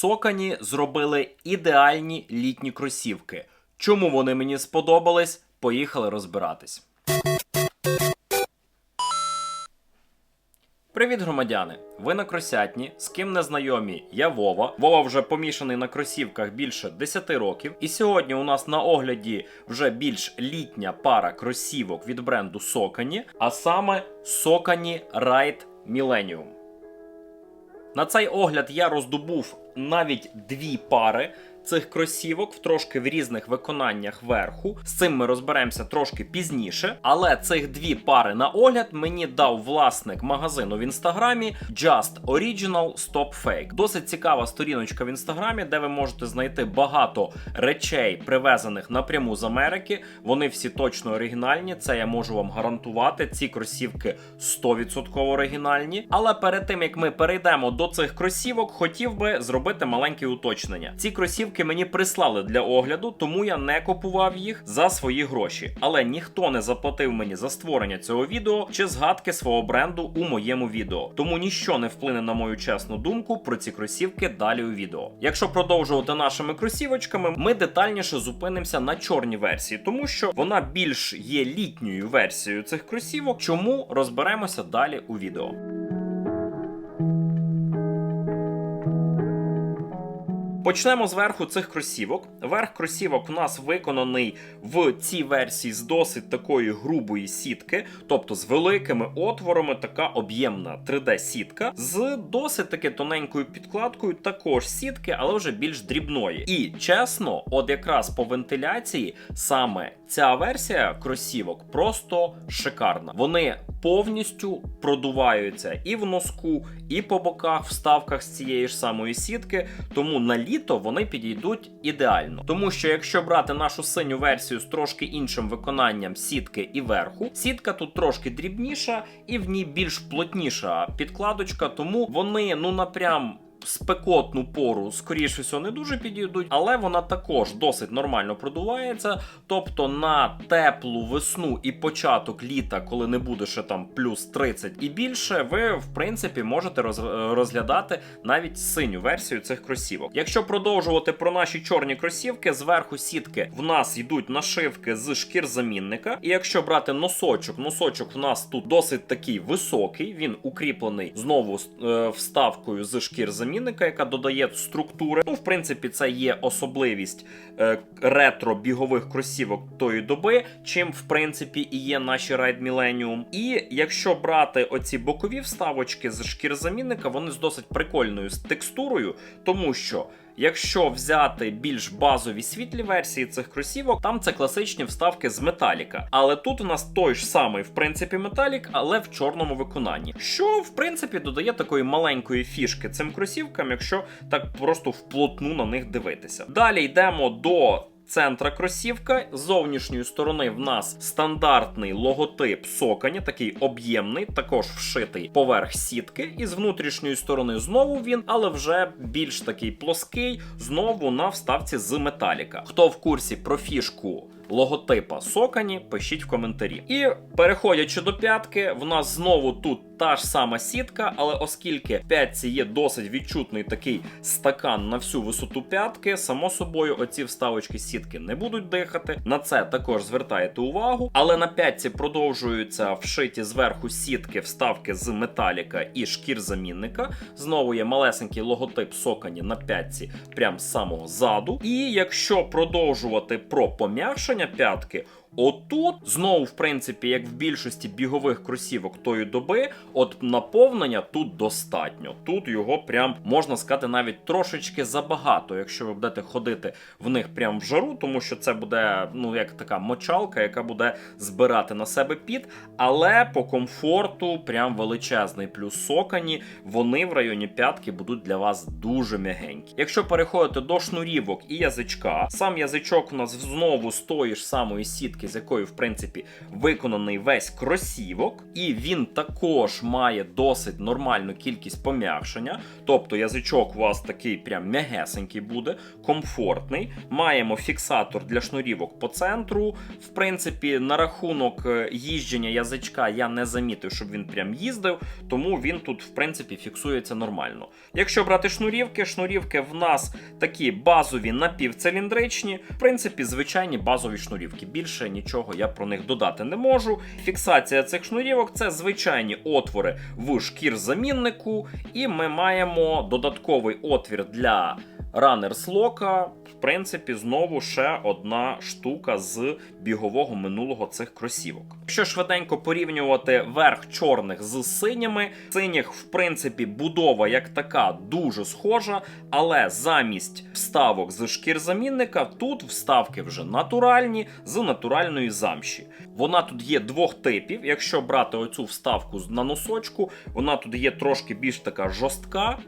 Сокані зробили ідеальні літні кросівки. Чому вони мені сподобались? Поїхали розбиратись. Привіт, громадяни! Ви на кросятні, з ким не знайомі, я Вова. Вова вже помішаний на кросівках більше 10 років. І сьогодні у нас на огляді вже більш літня пара кросівок від бренду Сокані, а саме Сокані Ride Millennium. На цей огляд я роздобув навіть дві пари цих кросівок в трошки в різних виконаннях верху. З цим ми розберемося трошки пізніше. Але цих дві пари на огляд мені дав власник магазину в інстаграмі Just Original Stop Fake. Досить цікава сторіночка в інстаграмі, де ви можете знайти багато речей, привезених напряму з Америки. Вони всі точно оригінальні. Це я можу вам гарантувати. Ці кросівки 100% оригінальні. Але перед тим як ми перейдемо до цих кросівок, хотів би зробити маленьке уточнення. Ці кросівки мені прислали для огляду, тому я не купував їх за свої гроші. Але ніхто не заплатив мені за створення цього відео чи згадки свого бренду у моєму відео. Тому ніщо не вплине на мою чесну думку про ці кросівки далі у відео. Якщо продовжувати нашими кросівочками, ми детальніше зупинимося на чорній версії, тому що вона більш є літньою версією цих кросівок. Чому розберемося далі у відео. Почнемо зверху цих кросівок. Верх кросівок у нас виконаний в цій версії з досить такої грубої сітки, тобто з великими отворами, така об'ємна 3D-сітка, з досить таки тоненькою підкладкою, також сітки, але вже більш дрібної. І чесно, от якраз по вентиляції саме ця версія кросівок просто шикарна. Вони повністю продуваються і в носку, і по боках, вставках з цієї ж самої сітки. Тому на літо вони підійдуть ідеально. Тому що якщо брати нашу синю версію з трошки іншим виконанням сітки і верху, сітка тут трошки дрібніша і в ній більш плотніша підкладочка, тому вони ну напрям. Спекотну пору, скоріше всього, не дуже підійдуть, але вона також досить нормально продувається. Тобто на теплу весну і початок літа, коли не буде ще там плюс 30 і більше, ви в принципі можете роз- розглядати навіть синю версію цих кросівок. Якщо продовжувати про наші чорні кросівки, зверху сітки в нас йдуть нашивки з шкір замінника. І якщо брати носочок, носочок в нас тут досить такий високий, він укріплений знову е, вставкою з шкір замінника, яка додає структури. Ну, в принципі, це є особливість е, ретро бігових кросівок тої доби, чим в принципі і є наші Ride Millennium. І якщо брати оці бокові вставочки з шкір замінника, вони з досить прикольною текстурою, тому що. Якщо взяти більш базові світлі версії цих кросівок, там це класичні вставки з металіка. Але тут у нас той ж самий, в принципі, металік, але в чорному виконанні. Що, в принципі, додає такої маленької фішки цим кросівкам, якщо так просто вплотну на них дивитися. Далі йдемо до. Центра кросівка з зовнішньої сторони в нас стандартний логотип сокані, такий об'ємний, також вшитий поверх сітки. І з внутрішньої сторони знову він, але вже більш такий плоский, знову на вставці з металіка. Хто в курсі про фішку? Логотипа Сокані, пишіть в коментарі. І переходячи до п'ятки, в нас знову тут та ж сама сітка, але оскільки п'ятці є досить відчутний такий стакан на всю висоту п'ятки, само собою, оці вставочки сітки не будуть дихати. На це також звертаєте увагу. Але на п'ятці продовжуються вшиті зверху сітки, вставки з металіка і шкір замінника. Знову є малесенький логотип Сокані на п'ятці, прям з самого заду. І якщо продовжувати про пом'якшення п'ятки. Отут знову, в принципі, як в більшості бігових кросівок тої доби, от наповнення тут достатньо. Тут його прям можна сказати навіть трошечки забагато, якщо ви будете ходити в них прям в жару, тому що це буде ну як така мочалка, яка буде збирати на себе піт. Але по комфорту прям величезний плюс сокані. Вони в районі п'ятки будуть для вас дуже м'ягенькі. Якщо переходити до шнурівок і язичка, сам язичок у нас знову з тої ж самої сітки сітки, з якої, в принципі, виконаний весь кросівок, і він також має досить нормальну кількість пом'якшення. Тобто язичок у вас такий прям м'ягесенький буде, комфортний. Маємо фіксатор для шнурівок по центру. В принципі, на рахунок е, їждження язичка я не замітив, щоб він прям їздив, тому він тут, в принципі, фіксується нормально. Якщо брати шнурівки, шнурівки в нас такі базові напівциліндричні, в принципі, звичайні базові шнурівки. Більше нічого я про них додати не можу. Фіксація цих шнурівок це звичайні отвори в шкір-заміннику, і ми маємо додатковий отвір для Runners Lock. В принципі, знову ще одна штука з бігового минулого цих кросівок. Якщо швиденько порівнювати верх чорних з синіми, синіх, в принципі, будова як така дуже схожа, але замість вставок з шкірзамінника тут вставки вже натуральні з натуральної замші. Вона тут є двох типів. Якщо брати оцю вставку на носочку, вона тут є трошки більш така жорстка.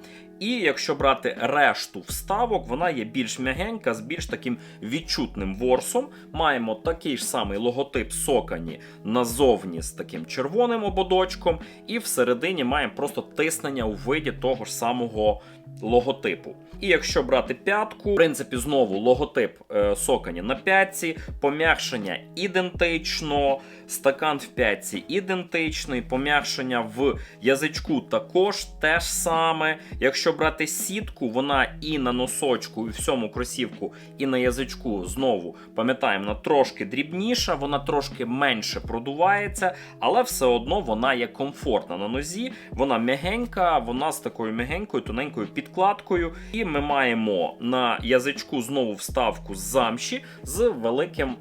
І якщо брати решту вставок, вона є більш м'ягенька, з більш таким відчутним ворсом. Маємо такий ж самий логотип сокані назовні з таким червоним ободочком, і всередині маємо просто тиснення у виді того ж самого логотипу. І якщо брати п'ятку, в принципі, знову логотип е, сокані на п'ятці, пом'якшення ідентично, стакан в п'ятці ідентичний, пом'якшення в язичку також те ж саме. Якщо брати сітку, вона і на носочку, і всьому кросівку, і на язичку знову пам'ятаємо, вона трошки дрібніша, вона трошки менше продувається, але все одно вона є комфортна на нозі, вона м'ягенька, вона з такою м'ягенькою, тоненькою підкладкою. І ми маємо на язичку знову вставку з замші з великим.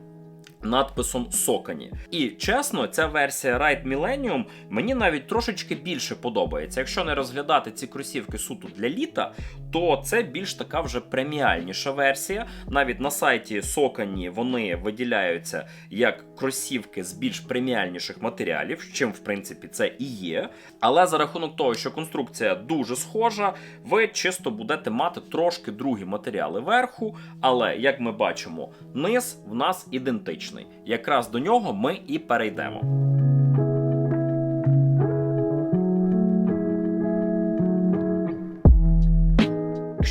Надписом Сокані. І чесно, ця версія Ride Millennium мені навіть трошечки більше подобається. Якщо не розглядати ці кросівки суто для літа, то це більш така вже преміальніша версія. Навіть на сайті Сокані вони виділяються як кросівки з більш преміальніших матеріалів, чим в принципі це і є. Але за рахунок того, що конструкція дуже схожа, ви чисто будете мати трошки другі матеріали верху. Але як ми бачимо, низ в нас ідентичний. Якраз до нього ми і перейдемо.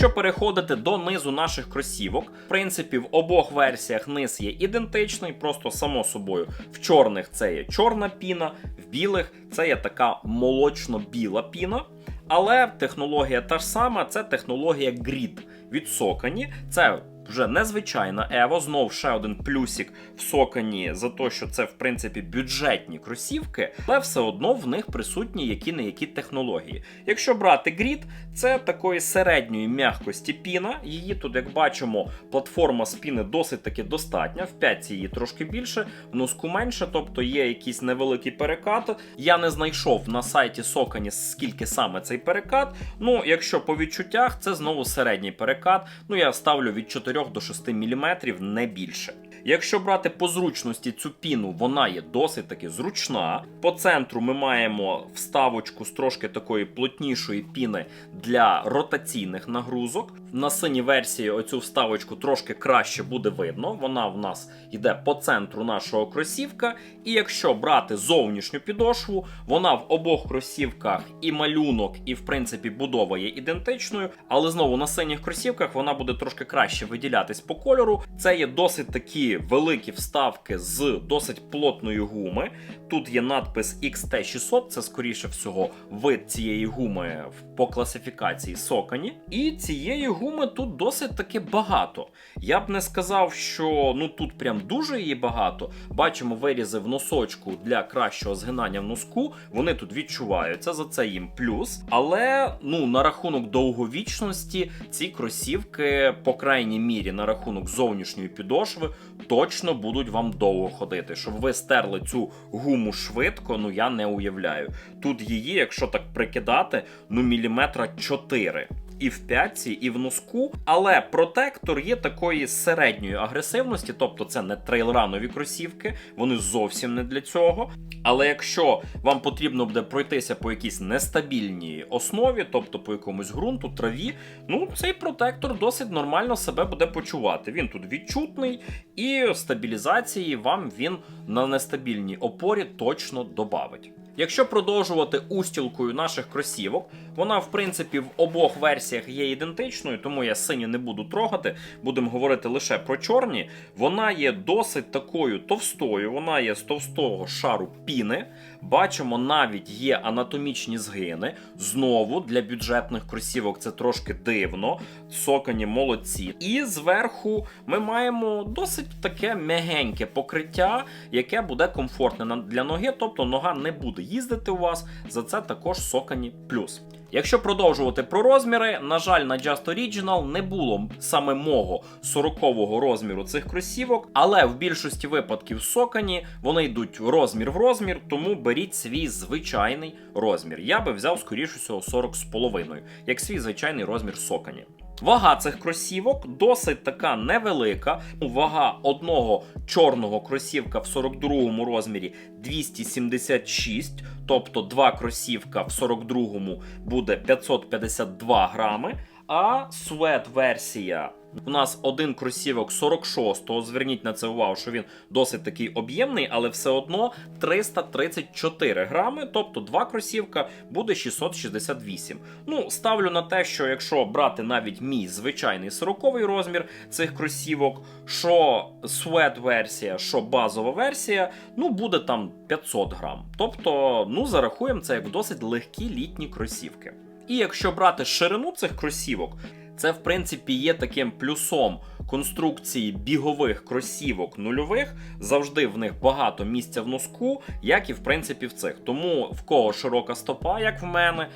Якщо переходити до низу наших кросівок, в принципі, в обох версіях низ є ідентичний, просто само собою в чорних це є чорна піна, в білих це є така молочно-біла піна. Але технологія та ж сама, це технологія Grid від Сокані. Це вже незвичайна Ево, знов ще один плюсик в Сокані за те, що це в принципі бюджетні кросівки, але все одно в них присутні які не які технології. Якщо брати Grid, це такої середньої м'якості піна. Її тут, як бачимо, платформа з піни досить таки достатня. В п'ятці її трошки більше, в носку менше, тобто є якийсь невеликий перекат. Я не знайшов на сайті Сокані, скільки саме цей перекат. Ну, якщо по відчуттях, це знову середній перекат. Ну, я ставлю від 4 до 6 мм, не більше. Якщо брати по зручності цю піну, вона є досить таки зручна. По центру ми маємо вставочку з трошки такої плотнішої піни для ротаційних нагрузок. На синій версії оцю вставочку трошки краще буде видно. Вона в нас йде по центру нашого кросівка. І якщо брати зовнішню підошву, вона в обох кросівках і малюнок, і в принципі будова є ідентичною. Але знову на синіх кросівках вона буде трошки краще виділятись по кольору. Це є досить такі великі вставки з досить плотної гуми. Тут є надпис XT600, це скоріше всього вид цієї гуми по класифікації Сокані. І цієї гуми тут досить таки багато. Я б не сказав, що ну тут прям дуже її багато. Бачимо вирізи в носочку для кращого згинання в носку. Вони тут відчуваються, за це їм плюс. Але ну на рахунок довговічності ці кросівки, по крайній мірі, на рахунок зовнішньої підошви, точно будуть вам довго ходити. Щоб ви стерли цю гуму швидко, ну я не уявляю. Тут її, якщо так прикидати, ну міліметра 4. І в п'ятці, і в носку. Але протектор є такої середньої агресивності, тобто це не трейлранові кросівки, вони зовсім не для цього. Але якщо вам потрібно буде пройтися по якійсь нестабільній основі, тобто по якомусь ґрунту, траві, ну цей протектор досить нормально себе буде почувати. Він тут відчутний, і стабілізації вам він на нестабільній опорі точно добавить. Якщо продовжувати устілкою наших кросівок, вона в принципі в обох версіях є ідентичною, тому я сині не буду трогати. Будемо говорити лише про чорні. Вона є досить такою товстою, вона є з товстого шару піни. Бачимо, навіть є анатомічні згини. Знову для бюджетних кросівок це трошки дивно. Сокані молодці. І зверху ми маємо досить таке м'ягеньке покриття, яке буде комфортне для ноги, тобто нога не буде їздити у вас. За це також сокані плюс. Якщо продовжувати про розміри, на жаль, на Just Original не було саме мого 40-го розміру цих кросівок, але в більшості випадків сокані вони йдуть розмір в розмір, тому беріть свій звичайний розмір. Я би взяв скоріше всього 40 з половиною, як свій звичайний розмір сокані. Вага цих кросівок досить така невелика. Вага одного чорного кросівка в 42 розмірі 276, тобто два кросівка в 42 буде 552 грами. А свет-версія у нас один кросівок 46-го. Зверніть на це увагу, що він досить такий об'ємний, але все одно 334 грами, тобто два кросівка буде 668. Ну, ставлю на те, що якщо брати навіть мій звичайний 40-й розмір цих кросівок, що свет-версія, що базова версія, ну буде там 500 грам. Тобто, ну зарахуємо це як досить легкі літні кросівки. І якщо брати ширину цих кросівок, це в принципі є таким плюсом конструкції бігових кросівок нульових. Завжди в них багато місця в носку, як і в принципі в цих. Тому в кого широка стопа, як в мене.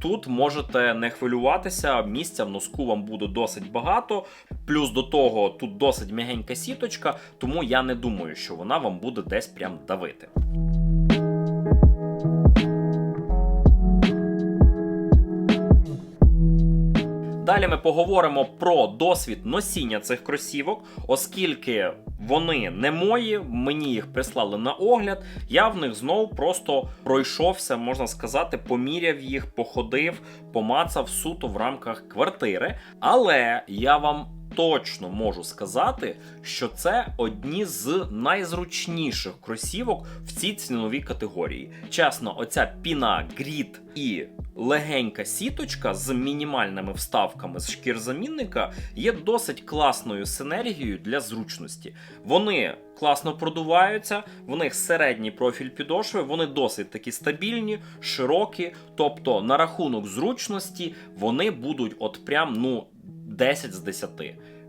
Тут можете не хвилюватися, місця в носку вам буде досить багато. Плюс до того тут досить м'ягенька сіточка, тому я не думаю, що вона вам буде десь прям давити. Далі ми поговоримо про досвід носіння цих кросівок, оскільки вони не мої, мені їх прислали на огляд. Я в них знову просто пройшовся, можна сказати, поміряв їх, походив, помацав суто в рамках квартири. Але я вам точно можу сказати, що це одні з найзручніших кросівок в цій ціновій категорії. Чесно, оця піна гріт і легенька сіточка з мінімальними вставками з шкірзамінника є досить класною синергією для зручності. Вони класно продуваються, в них середній профіль підошви, вони досить такі стабільні, широкі. Тобто, на рахунок зручності вони будуть от прям ну 10 з 10.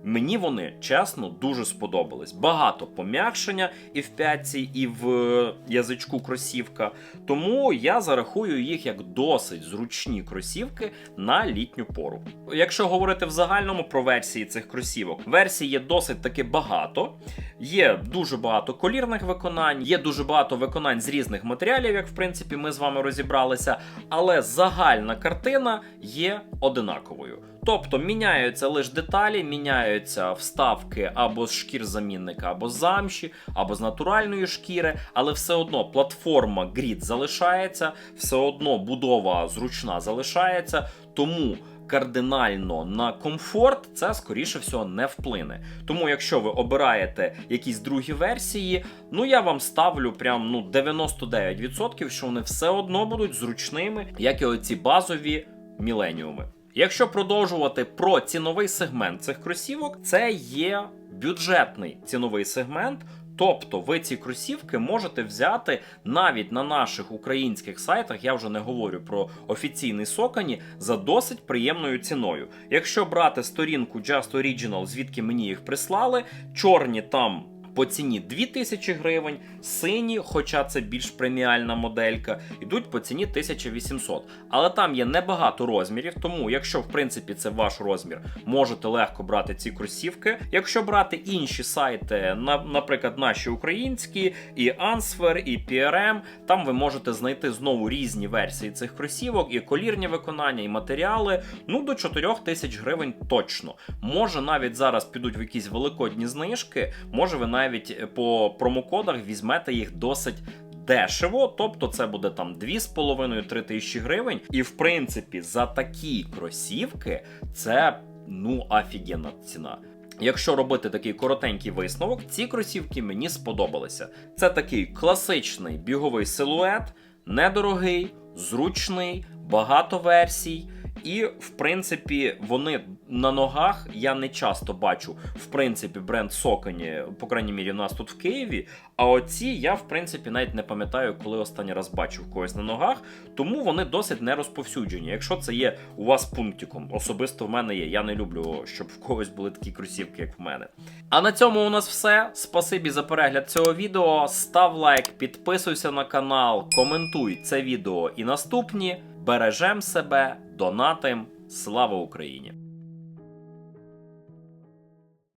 Мені вони чесно дуже сподобались. Багато пом'якшення і в п'ятці, і в е, язичку кросівка. Тому я зарахую їх як досить зручні кросівки на літню пору. Якщо говорити в загальному про версії цих кросівок, версій є досить таки багато. Є дуже багато колірних виконань, є дуже багато виконань з різних матеріалів, як в принципі ми з вами розібралися. Але загальна картина є одинаковою. Тобто міняються лише деталі, міняються вставки або з шкір замінника, або з замші, або з натуральної шкіри, але все одно платформа Grid залишається, все одно будова зручна залишається. Тому кардинально на комфорт це скоріше всього не вплине. Тому, якщо ви обираєте якісь другі версії, ну я вам ставлю прям ну 99%, що вони все одно будуть зручними, як і оці базові міленіуми. Якщо продовжувати про ціновий сегмент цих кросівок, це є бюджетний ціновий сегмент. Тобто ви ці кросівки можете взяти навіть на наших українських сайтах, я вже не говорю про офіційний сокані, за досить приємною ціною. Якщо брати сторінку Just Original, звідки мені їх прислали, чорні там по ціні 2000 гривень, сині, хоча це більш преміальна моделька, йдуть по ціні 1800. Але там є небагато розмірів, тому якщо в принципі це ваш розмір, можете легко брати ці кросівки. Якщо брати інші сайти, наприклад, наші українські, і Answer, і PRM, там ви можете знайти знову різні версії цих кросівок, і колірні виконання, і матеріали. Ну до 4000 гривень точно. Може навіть зараз підуть в якісь великодні знижки, може ви навіть е, по промокодах візьмете їх досить. Дешево, тобто це буде там 2,5-3 тисячі гривень. І в принципі, за такі кросівки це ну офігенна ціна. Якщо робити такий коротенький висновок, ці кросівки мені сподобалися. Це такий класичний біговий силует, недорогий, зручний, багато версій. І, в принципі, вони на ногах я не часто бачу, в принципі, бренд Соконі, по крайній мірі, у нас тут в Києві. А оці я, в принципі, навіть не пам'ятаю, коли останній раз бачив когось на ногах, тому вони досить не розповсюджені. Якщо це є у вас пунктиком, особисто в мене є. Я не люблю, щоб в когось були такі кросівки, як в мене. А на цьому у нас все. Спасибі за перегляд цього відео. Став лайк, підписуйся на канал, коментуй це відео і наступні. Бережем себе, донатим. Слава Україні!